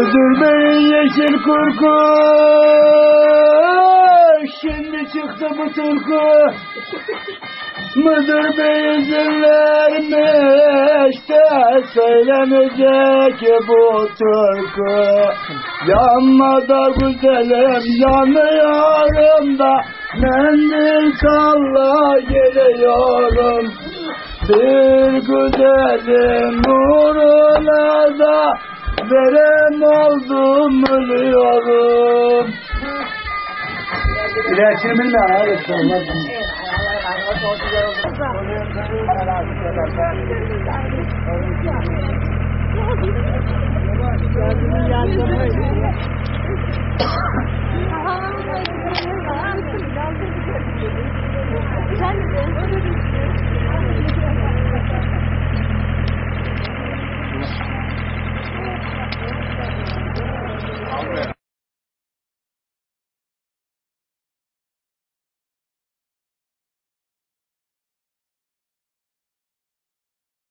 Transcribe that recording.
Müdür Bey yeşil kurku Şimdi çıktı bu türkü. Müdür Bey izin vermiş de Söylenecek bu türkü. Yanma da güzelim yanıyorum da Mendil salla geliyorum. Bir güzelin nuruna da Verem oldum ölüyorum. İlaçını bilmeyen abi. Olmaz mı? Sen de öyle.